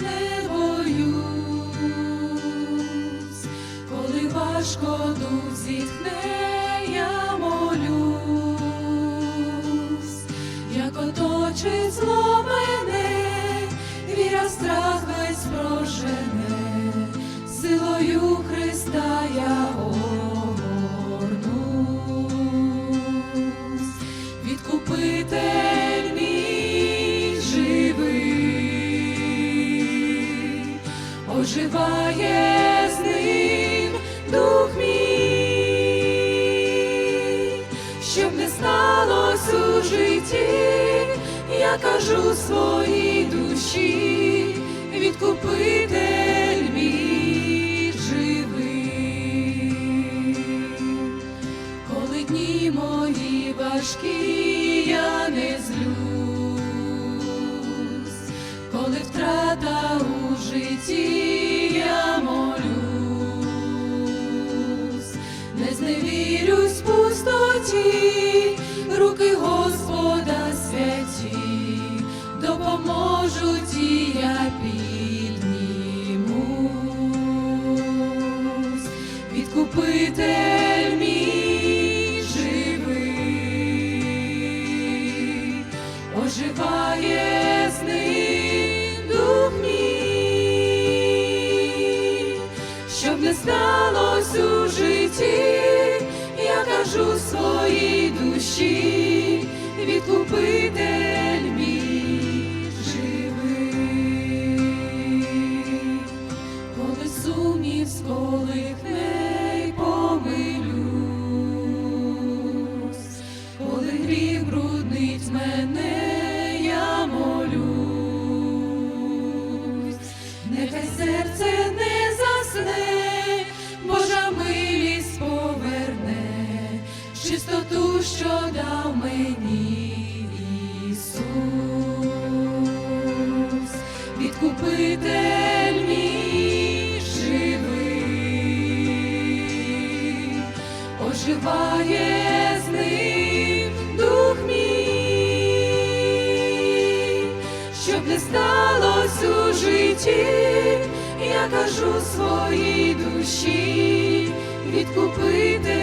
не боюсь, коли важко дух зітхне, я молюсь, як оточить зло мене, віра страх весь прожене, силою Христа я відкупитель оживає з ним дух мій, щоб не сталося у житті, я кажу своїй душі, відкупитель мій коли дні мої важкі, я не злюсь, коли втрата у житті, пустоті, руки Господа святі, допоможуть і я піднімусь, відкупитель мій оживає з ним дух мій, щоб не сталося у житті, душі, відкупитель мій живий, коли сумнів сколихне й помилюсь, коли гріх бруднить мене, що дав мені Ісус, відкупитель мій живий, оживає з ним дух мій, щоб не сталося у житті, я кажу своїй душі, відкупитель